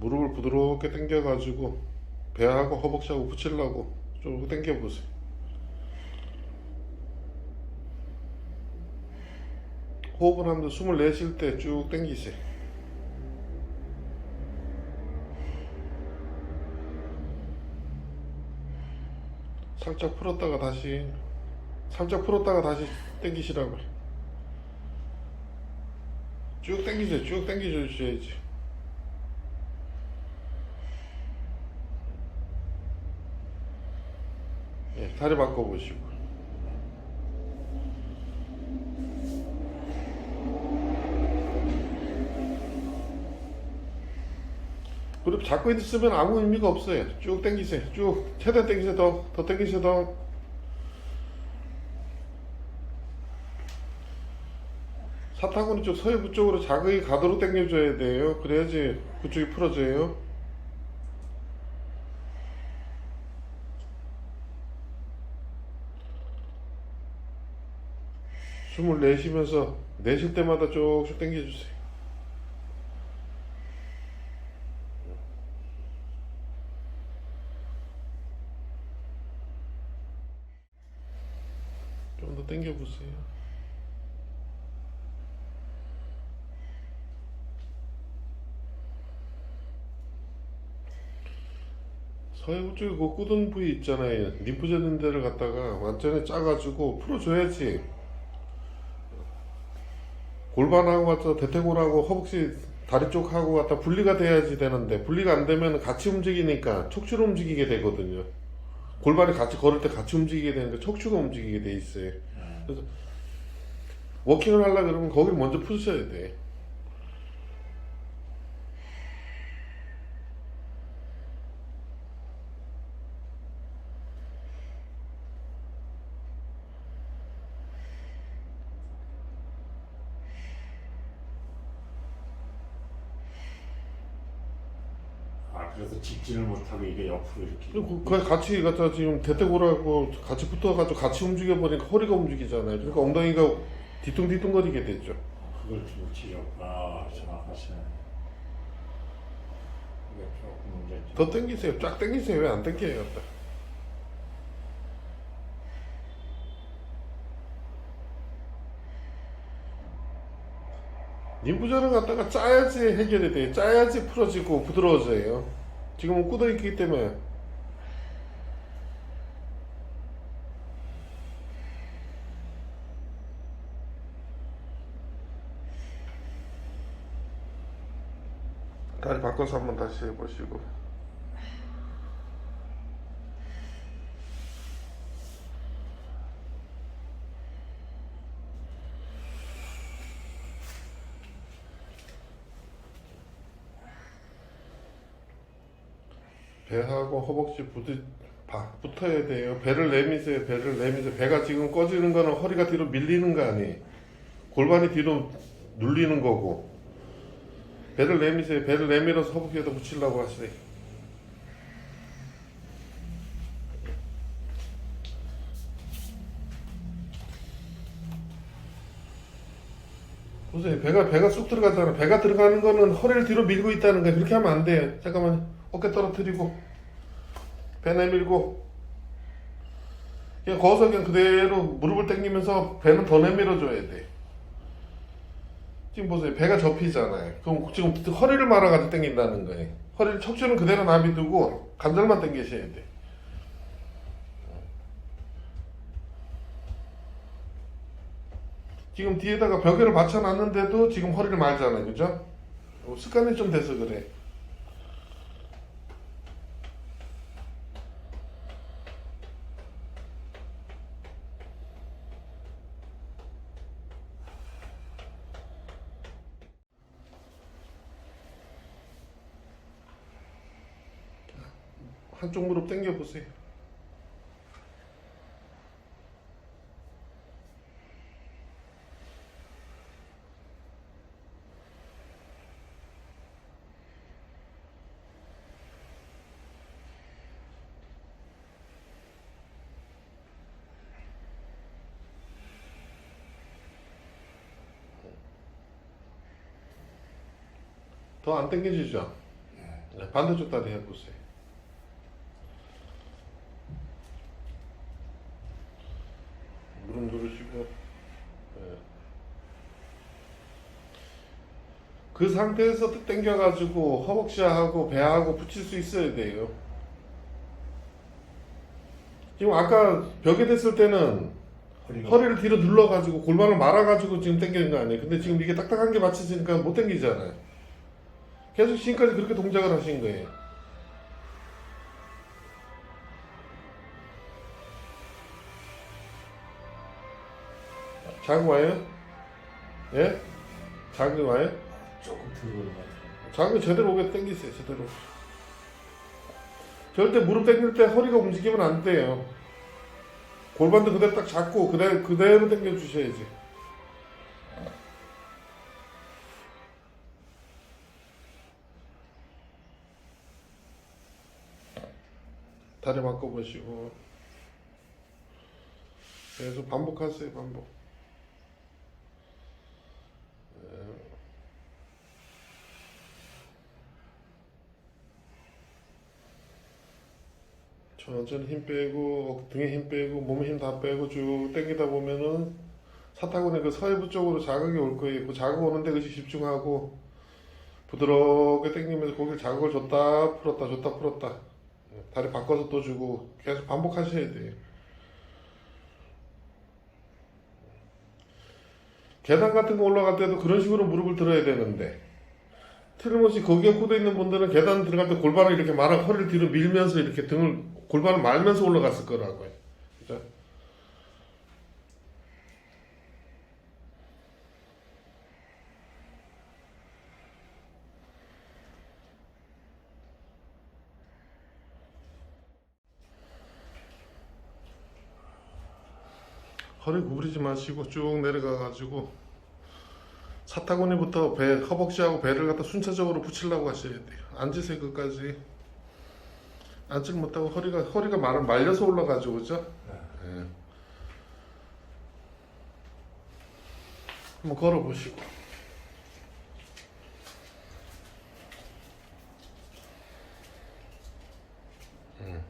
무릎을 부드럽게 당겨가지고 배하고 허벅지하고 붙이려고 쭉 당겨보세요. 호흡을 하면서 숨을 내쉴 때 쭉 당기세요. 살짝 풀었다가 다시 살짝 풀었다가 다시 당기시라고 쭉 당기세요 쭉 당겨 주셔야지 예, 다리 바꿔보시고. 그리고 잡고 있으면 아무 의미가 없어요. 쭉 당기세요. 쭉 최대한 당기세요. 더, 더 당기세요. 더. 사타구니 쪽 서해부 쪽으로 자극이 가도록 당겨줘야 돼요. 그래야지 그쪽이 풀어져요. 숨을 내쉬면서 내쉴 때마다 쭉쭉 당겨주세요. 좀 더 당겨보세요. 서해부 쪽에 그 굳은 부위 있잖아요. 림프제는 데를 갖다가 완전히 짜가지고 풀어줘야지. 골반하고 갖다 대퇴골하고 허벅지 다리 쪽하고 갖다 분리가 돼야지 되는데 분리가 안 되면 같이 움직이니까 척추로 움직이게 되거든요. 골반이 같이 걸을 때 같이 움직이게 되는데 척추가 움직이게 돼 있어요. 그래서 워킹을 하려 그러면 거기를 먼저 푸셔야 돼. 아 그래서 직진을 못하고 이게 옆으로 이렇게 그리고 그 같이 갖다 지금 대퇴골하고 같이 붙어가지고 같이 움직여 보니까 허리가 움직이잖아요. 그러니까 엉덩이가 뒤뚱뒤뚱거리게 되죠. 그걸 좀 치려고 아 정확하시네 이게 조금 문제지 더 당기세요. 쫙 당기세요. 왜 안 당겨요? 림프절을 갖다가 짜야지 해결이 돼요. 짜야지 풀어지고 부드러워져요. 지금은 굳어있기 때문에 다리 바꿔서 한번 다시 해보시고 배하고 허벅지 부딪 바, 붙어야 돼요. 배를 내미세요. 배를 내미세요. 배가 지금 꺼지는 거는 허리가 뒤로 밀리는 거 아니에요. 골반이 뒤로 눌리는 거고. 배를 내미세요. 배를 내밀어서 허벅지에다 붙이려고 하세요. 보세요. 배가 배가 쑥 들어가잖아. 배가 들어가는 거는 허리를 뒤로 밀고 있다는 거예요. 그렇게 하면 안 돼요. 잠깐만. 어깨 떨어뜨리고 배 내밀고 그냥 거기서 그냥 그대로 무릎을 당기면서 배는 더 내밀어줘야 돼. 지금 보세요. 배가 접히잖아요. 그럼 지금 허리를 말아가지고 당긴다는 거예요. 허리를 척추는 그대로 나비두고 관절만 당기셔야 돼. 지금 뒤에다가 벽에를 받쳐놨는데도 지금 허리를 말잖아요. 그죠? 어, 습관이 좀 돼서 그래. 한쪽 무릎 당겨 보세요. 더 안 당겨지죠? 네, 반대쪽 다리 해보세요. 무릎 누르시고 네. 그 상태에서 또 당겨가지고 허벅지하고 배하고 붙일 수 있어야 돼요. 지금 아까 벽에 댔을 때는 허리가 허리를 뒤로 눌러가지고 골반을 말아가지고 지금 당기는 거 아니에요. 근데 지금 이게 딱딱한 게 맞춰지니까 못 당기잖아요. 계속 지금까지 그렇게 동작을 하신 거예요. 자극 와요? 예? 자극 와요? 같아요. 자극 제대로 오게 당기세요. 제대로. 절대 무릎 당길 때 허리가 움직이면 안 돼요. 골반도 그대로 딱 잡고 그대로 그대로 당겨 주셔야지. 다리 바꿔 보시고 계속 반복하세요. 반복. 천천히 힘 빼고 등에 힘 빼고 몸에 힘 다 빼고 쭉 당기다 보면은 사타구니 그 서해부 쪽으로 자극이 올 거예요. 그 자극 오는데 그시 집중하고 부드럽게 당기면서 거기를 자극을 줬다 풀었다 줬다 풀었다 다리 바꿔서 또 주고 계속 반복하셔야 돼요. 계단 같은 거 올라갈 때도 그런 식으로 무릎을 들어야 되는데 틀림없이 거기에 꽂아 있는 분들은 계단 들어갈 때 골반을 이렇게 말아 허리를 뒤로 밀면서 이렇게 등을 골반을 말면서 올라갔을 거라고요. 그죠? 허리 구부리지 마시고 쭉 내려가 가지고 사타구니부터 배 허벅지하고 배를 갖다 순차적으로 붙이려고 하셔야 돼요. 앉으세요 끝까지. 앉질 못하고 허리가 허리가 말 말려서 올라가죠, 그죠? 네. 예. 한번 걸어 보시고. 음.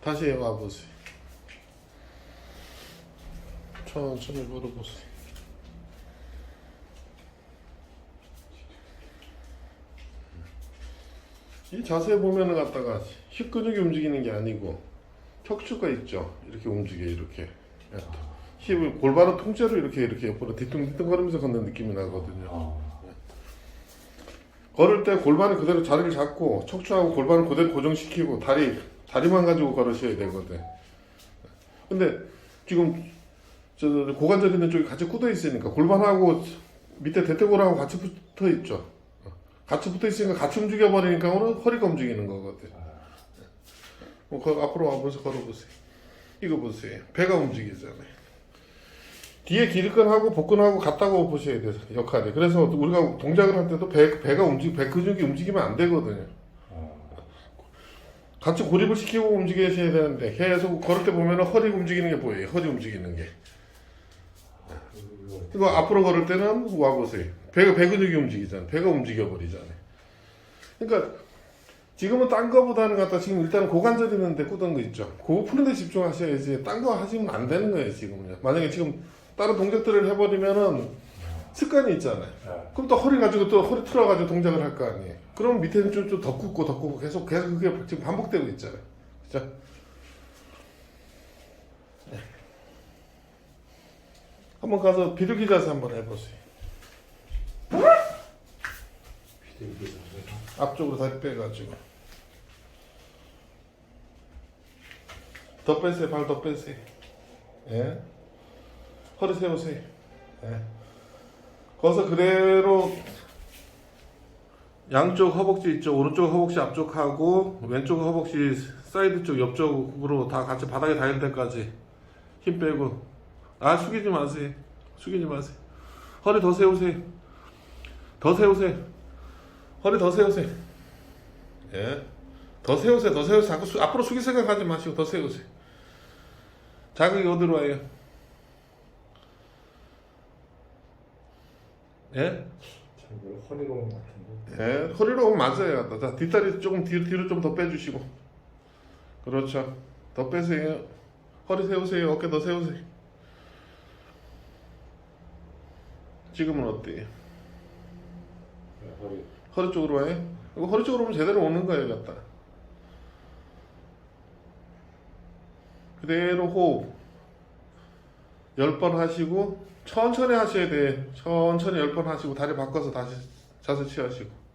다시 와 보세요. 천천히 걸어 보세요. 이 자세 보면은 갖다가 힙 근육이 움직이는 게 아니고 척추가 있죠. 이렇게 움직여 이렇게. 예. 힙을 골반을 통째로 이렇게 이렇게 옆으로 뒤뚱뒤뚱 거리면서 걷는 느낌이 나거든요. 어. 걸을 때 골반을 그대로 자리를 잡고 척추하고 골반을 그대로 고정시키고 다리 다리만 가지고 걸으셔야 되거든. 근데 지금 저 고관절 있는 쪽이 같이 굳어 있으니까 골반하고 밑에 대퇴골하고 같이 붙어 있죠. 같이 붙어 있으니까 같이 움직여 버리니까 오늘 허리가 움직이는 거거든. 뭐 거, 앞으로 와보면서 걸어보세요. 이거 보세요. 배가 움직이잖아요. 뒤에 기립근하고 복근하고 같다고 보셔야 돼요 역할이. 그래서 우리가 동작을 할 때도 배 배가 움직 배 근육이 움직이면 안 되거든요. 어. 같이 고립을 시키고 움직이셔야 되는데 계속 걸을 때 보면 허리 움직이는 게 보여요. 허리 움직이는 게. 이거 앞으로 걸을 때는 와보세요. 배가 배 근육이 움직이잖아요. 배가 움직여 버리잖아요. 그러니까 지금은 딴 거보다는 갖다 지금 일단은 고관절 있는데 꽂은 거 있죠. 그거 푸는데 집중하셔야지. 딴 거 하시면 안 되는 거예요 지금은요. 만약에 지금 다른 동작들을 해버리면은 습관이 있잖아요. 네. 그럼 또 허리 가지고 또 허리 틀어가지고 동작을 할 거 아니에요. 그럼 밑에는 좀더 굽고 더 굽고 계속 계속 그게 지금 반복되고 있잖아요. 그죠? 한번 가서 비둘기 자세 한번 해보세요. 앞쪽으로 다리 빼가지고. 더 빼세요. 발 더 빼세요. 예? 허리 세우세요. 예? 거기서 그대로 양쪽 허벅지 있죠? 오른쪽 허벅지 앞쪽하고 왼쪽 허벅지 사이드 쪽 옆쪽으로 다 같이 바닥에 닿을 때까지 힘 빼고 아 숙이지 마세요 숙이지 마세요 허리 더 세우세요 더 세우세요 허리 더 세우세요. 예. 더 세우세요. 더 세우세요. 자꾸 수, 앞으로 숙일 생각하지 마시고 더 세우세요. 자극이 어디로 와요? 예? 허리로운 같은데. 예, 허리로 맞아요. 자, 뒷다리 조금 뒤로, 뒤로 좀 더 빼주시고. 그렇죠. 더 빼세요. 허리 세우세요. 어깨 더 세우세요. 지금은 어때요? 네, 허리 허리 쪽으로 와요? 이거 허리 쪽으로 오면 제대로 오는 거예요, 갖다. 그대로 호흡. 열번 하시고, 천천히 하셔야 돼. 천천히 열번 하시고, 다리 바꿔서 다시 자세 취하시고.